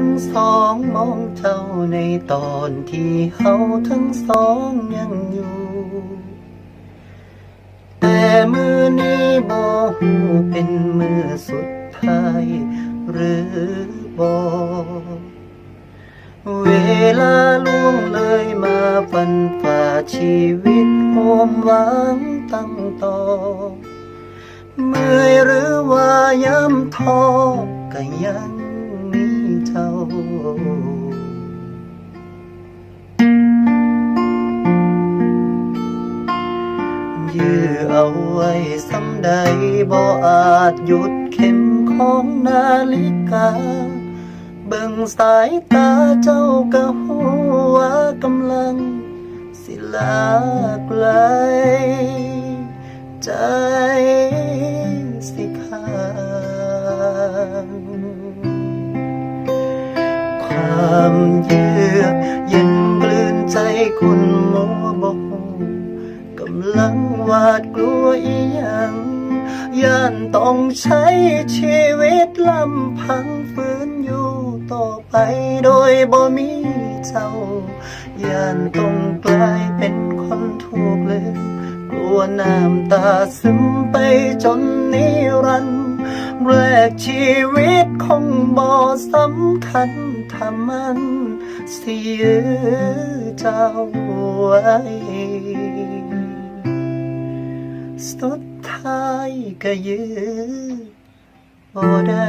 ทั้งสองมองเจ้าในตอนที่เฮาทั้งสองยังอยู่ แต่มือนี้บ่หูเป็นมือสุดท้าย หรือบ่เวลาล่วงเลยมาฟันฝ่าชีวิตโหมหวังตั้งต่อเมื่อยหรือว่าย้ำท้อก็ยัง ยื้อเอาไว้สำใดบ่อาจหยุดเข็มของนาฬิกา เบิ่งสายตาเจ้าก็หัวกำลัง สิลาไกลใจสิขาดความเยือกเย็นกลืนใจคุณมัวบอกกำลัง วาดกลัวอีหยังย่านต้องใช้ชีวิตลำพังฝืนอยู่ต่อไปโดยบ่มีเจ้าย่านต้องกลายเป็นคนถูกลืมกลัวน้ำตาซึมไปจนนิรันดร์แรกชีวิตคงบ่สำคัญถ้ามันเสิยื้อเจ้าไว้ สุดท้ายก็ยื้อบ่ได้